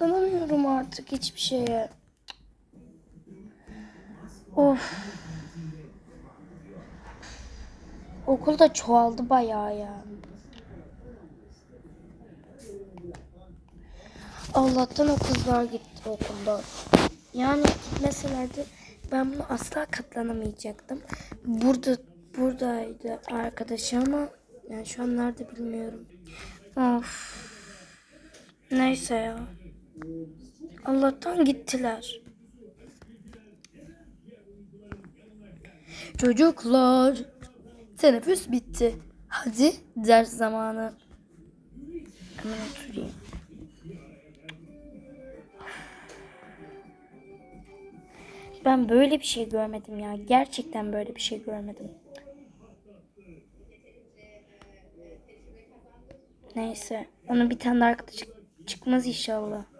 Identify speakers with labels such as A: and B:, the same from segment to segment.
A: Dayanamıyorum artık hiçbir şeye. Of. Okulda çoğaldı bayağı ya. Allah'tan o kızlar gitti okuldan. Yani gitmeselerdi ben buna asla katlanamayacaktım. Burada buradaydı arkadaşı ama yani şu an nerede bilmiyorum. Of. Neyse ya. Allah'tan gittiler. Çocuklar, teneffüs bitti. Hadi ders zamanı. Hemen oturayım. Ben böyle bir şey görmedim ya. Gerçekten böyle bir şey görmedim. Neyse. Onun bir tane arkadaşı çıkmaz inşallah.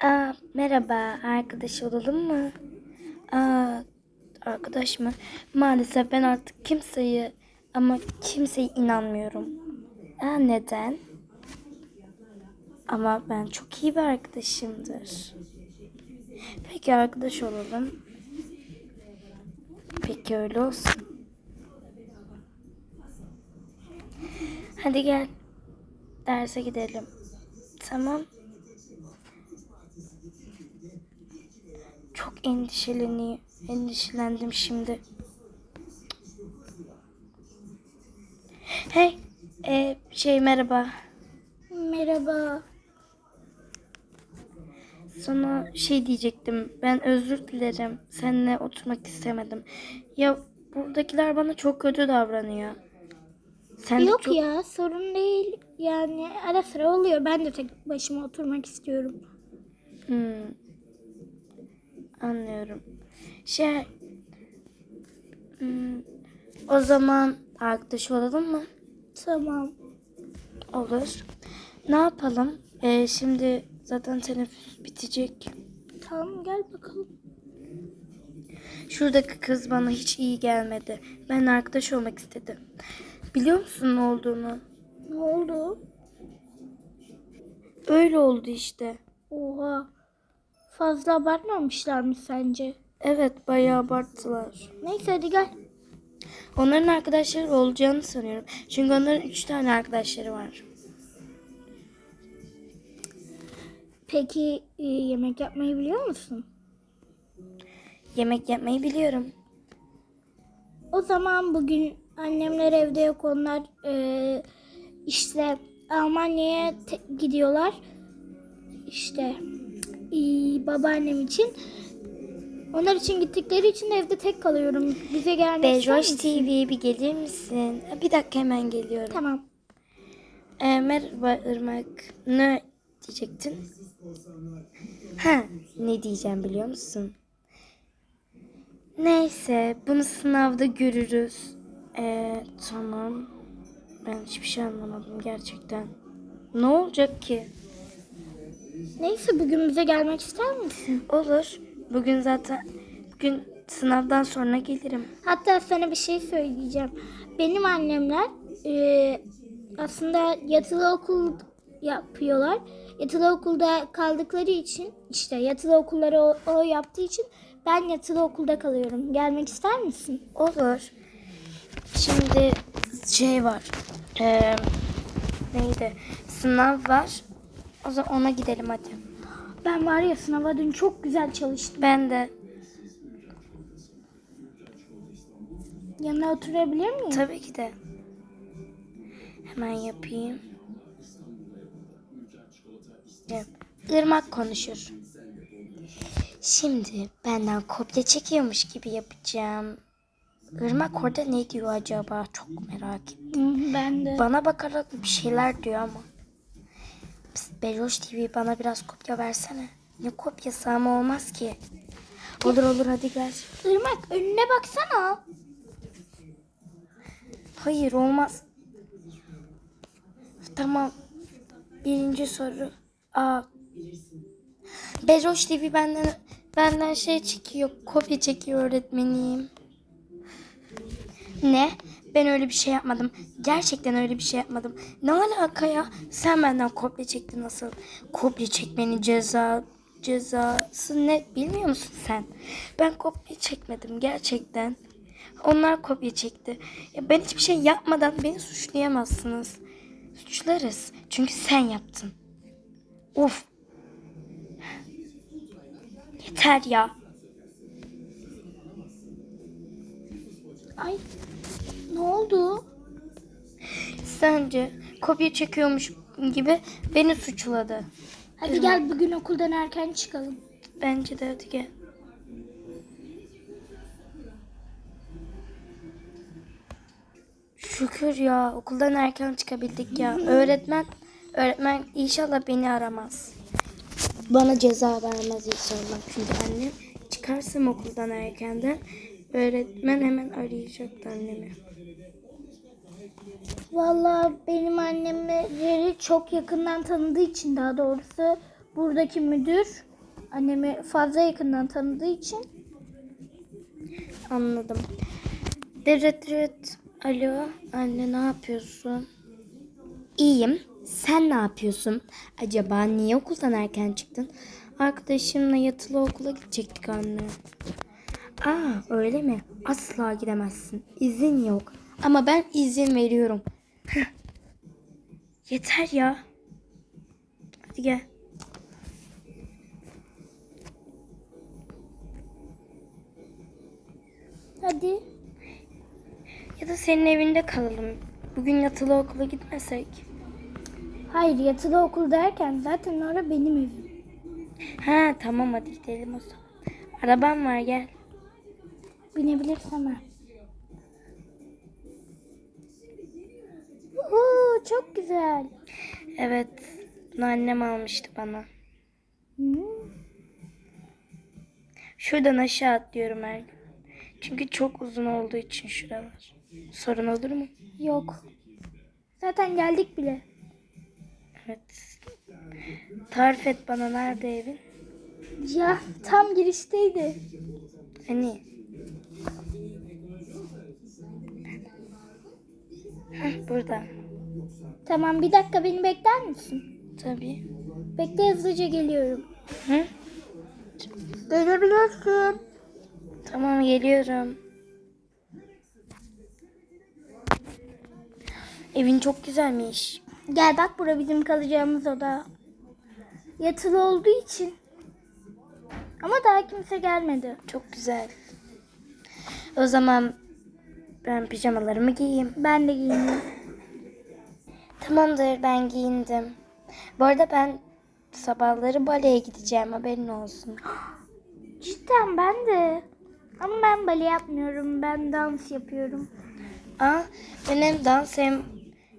A: Aa, merhaba. Arkadaş olalım mı? Aa, arkadaş mı? Maalesef ben artık kimseyi ama kimseye inanmıyorum. Aa, neden? Ama ben çok iyi bir arkadaşımdır. Peki arkadaş olalım. Peki öyle olsun. Hadi gel. Derse gidelim. Tamam. Çok endişeleni, endişelendim şimdi. Hey, e, şey merhaba. Merhaba. Sana şey diyecektim. Ben özür dilerim. Seninle oturmak istemedim. Ya buradakiler bana çok kötü davranıyor. Sen
B: Yok
A: çok...
B: ya sorun değil. Yani ara sıra oluyor. Ben de tek başıma oturmak istiyorum.
A: Hmm. Anlıyorum. Şey... hmm, o zaman arkadaş olalım mı?
B: Tamam.
A: Olur. Ne yapalım? Ee, şimdi zaten teneffüs bitecek.
B: Tamam gel bakalım.
A: Şuradaki kız bana hiç iyi gelmedi. Ben arkadaş olmak istedim. Biliyor musun ne olduğunu?
B: Ne oldu?
A: Öyle oldu işte.
B: Oha. Fazla abartmamışlar mı sence?
A: Evet bayağı abarttılar.
B: Neyse hadi gel.
A: Onların arkadaşları olacağını sanıyorum. Çünkü onların üç tane arkadaşları var.
B: Peki e, yemek yapmayı biliyor musun?
A: Yemek yapmayı biliyorum.
B: O zaman bugün annemler evde yok. Onlar e, işte Almanya'ya gidiyorlar. İşte babaannem için. Onlar için gittikleri için evde tek kalıyorum. Bize gelmek ister
A: Bejoş
B: misin?
A: TV bir gelir misin? Bir dakika hemen geliyorum.
B: Tamam.
A: Ee, merhaba Irmak. Ne diyecektin? Ha, ne diyeceğim biliyor musun? Neyse, bunu sınavda görürüz. Ee, tamam. Ben hiçbir şey anlamadım gerçekten. Ne olacak ki?
B: Neyse bugün bize gelmek ister misin?
A: Olur. Bugün zaten bugün sınavdan sonra gelirim.
B: Hatta sana bir şey söyleyeceğim. Benim annemler e, aslında yatılı okul yapıyorlar. Yatılı okulda kaldıkları için işte yatılı okulları o, o yaptığı için ben yatılı okulda kalıyorum. Gelmek ister misin?
A: Olur. Şimdi şey var. Ee, neydi? Sınav var. O zaman ona gidelim hadi.
B: Ben var ya sınava dün çok güzel çalıştım.
A: Ben de.
B: Yanına oturabilir miyim?
A: Tabii ki de. Hemen yapayım. Evet. Irmak konuşur. Şimdi benden kopya çekiyormuş gibi yapacağım. Irmak orada ne diyor acaba? Çok merak ettim.
B: Ben de.
A: Bana bakarak bir şeyler diyor ama. Beloş TV bana biraz kopya versene. Ne kopyası ama olmaz ki. Olur olur hadi gel.
B: Irmak önüne baksana.
A: Hayır olmaz. Tamam. Birinci soru. Aa. Beroş TV benden benden şey çekiyor. Kopya çekiyor öğretmenim. Ne? Ben öyle bir şey yapmadım. Gerçekten öyle bir şey yapmadım. Ne alaka ya? Sen benden kopya çektin nasıl? Kopya çekmenin ceza cezası ne bilmiyor musun sen? Ben kopya çekmedim gerçekten. Onlar kopya çekti. Ya ben hiçbir şey yapmadan beni suçlayamazsınız. Suçlarız. Çünkü sen yaptın. Of. Yeter ya.
B: Ay ne oldu?
A: Sence kopya çekiyormuş gibi beni suçladı.
B: Hadi gel bugün okuldan erken çıkalım.
A: Bence de hadi gel. Şükür ya okuldan erken çıkabildik ya. Öğretmen öğretmen inşallah beni aramaz. Bana ceza vermez inşallah. Çünkü annem çıkarsam okuldan erkenden öğretmen hemen arayacaktı annemi.
B: Vallahi benim annemleri çok yakından tanıdığı için daha doğrusu buradaki müdür annemi fazla yakından tanıdığı için
A: Anladım. Dırıt dırıt. Alo anne ne yapıyorsun? İyiyim. Sen ne yapıyorsun? Acaba niye okuldan erken çıktın? Arkadaşımla yatılı okula gidecektik anne. Aa öyle mi? Asla gidemezsin. İzin yok. Ama ben izin veriyorum. Yeter ya. Hadi gel.
B: hadi
A: Ya da senin evinde kalalım. Bugün yatılı okula gitmesek.
B: hayır yatılı okul derken zaten orada benim evim.
A: Ha tamam hadi gidelim o zaman. Arabam var gel.
B: Binebilirsem ha. Çok güzel.
A: Evet. Bunu annem almıştı bana.
B: Hmm.
A: Şuradan aşağı atlıyorum her gün. Çünkü çok uzun olduğu için şuralar. Sorun olur mu?
B: Yok. Zaten geldik bile.
A: Evet. Tarif et bana nerede evin?
B: Ya tam girişteydi.
A: Hani? Heh, burada.
B: Tamam bir dakika beni bekler misin?
A: Tabii.
B: Bekle hızlıca geliyorum.
A: Hı?
B: Gelebilirsin.
A: Tamam geliyorum. Evin çok güzelmiş.
B: Gel bak bura bizim kalacağımız oda. Yatılı olduğu için. Ama daha kimse gelmedi.
A: Çok güzel. O zaman ben pijamalarımı giyeyim.
B: Ben de giyindim.
A: Tamamdır ben giyindim. Bu arada ben sabahları baleye gideceğim haberin olsun.
B: Cidden ben de. Ama ben bale yapmıyorum. Ben dans yapıyorum.
A: Aa, ben hem dans hem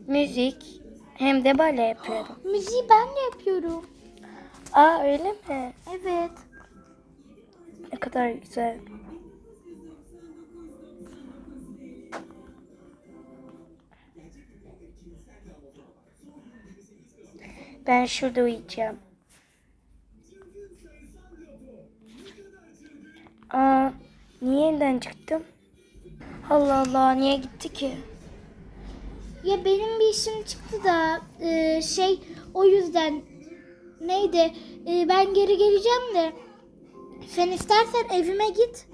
A: müzik hem de bale yapıyorum.
B: Müziği ben de yapıyorum.
A: Aa öyle mi?
B: Evet.
A: Ne kadar güzel. Ben şurada uyuyacağım. Aa, niye yeniden çıktım? Allah Allah, niye gitti ki?
B: Ya benim bir işim çıktı da e, şey o yüzden neydi E, ben geri geleceğim de sen istersen evime git.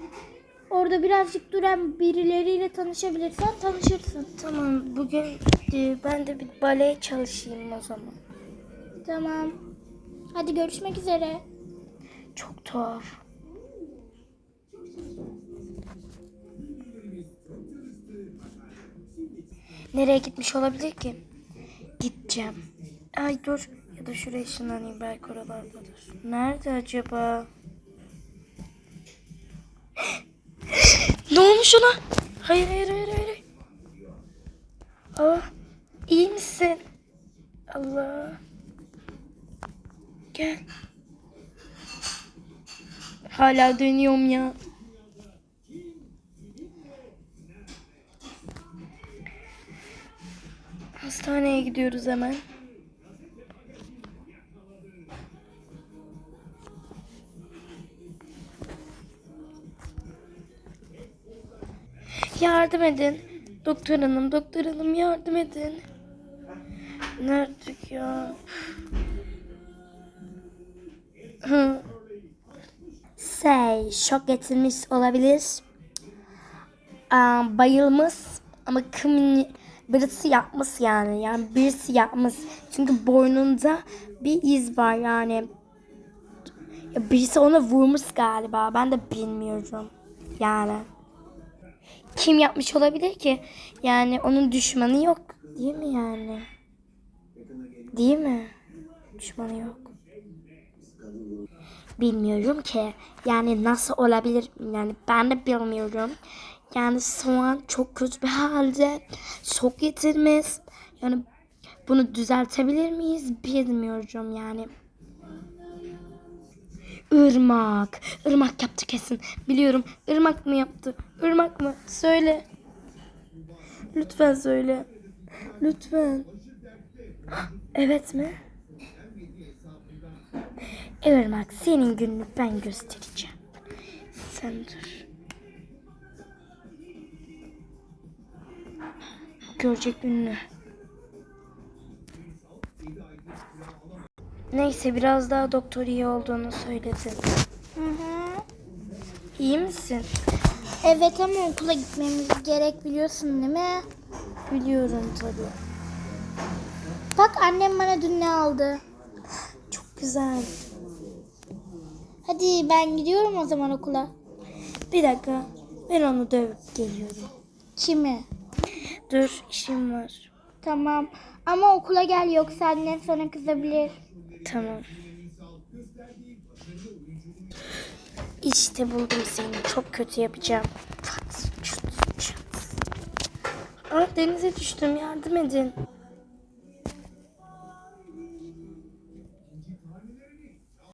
B: Orada birazcık duran birileriyle tanışabilirsen tanışırsın.
A: Tamam, bugün e, ben de bir baleye çalışayım o zaman.
B: Tamam. Hadi görüşmek üzere.
A: Çok tuhaf. Nereye gitmiş olabilir ki? Gideceğim. Ay dur. Ya da şuraya ışınlanayım belki oralardadır. Nerede acaba? ne olmuş ona? Hayır hayır hayır hayır. Aa, iyi misin? Allah. Gel. Hala dönüyorum ya. Hastaneye gidiyoruz hemen. Yardım edin. Doktor hanım, doktor hanım yardım edin. Nerede ya? Şok getirmiş olabilir. Aa, bayılmış ama kimin birisi yapmış yani. Yani birisi yapmış. Çünkü boynunda bir iz var yani. Ya birisi ona vurmuş galiba. Ben de bilmiyorum. Yani. Kim yapmış olabilir ki? Yani onun düşmanı yok. Değil mi yani? Değil mi? Düşmanı yok. Bilmiyorum ki. Yani nasıl olabilir? Yani ben de bilmiyorum. Yani şu an çok kötü bir halde. Şok getirmiş. Yani bunu düzeltebilir miyiz? Bilmiyorum yani. Irmak. Irmak yaptı kesin. Biliyorum. Irmak mı yaptı? Irmak mı? Söyle. Lütfen söyle. Lütfen. Evet mi? Irmak senin gününü ben göstereceğim. Sen dur. Görecek gününü. Neyse biraz daha doktor iyi olduğunu söyledi.
B: Hı hı.
A: İyi misin?
B: Evet ama okula gitmemiz gerek biliyorsun değil mi?
A: Biliyorum tabii.
B: Bak annem bana dün ne aldı.
A: Çok güzel.
B: Hadi ben gidiyorum o zaman okula.
A: Bir dakika. Ben onu dövüp geliyorum.
B: Kimi?
A: Dur işim var.
B: Tamam. Ama okula gel yoksa annen sana kızabilir.
A: Tamam. İşte buldum seni. Çok kötü yapacağım. Aa, denize düştüm. Yardım edin.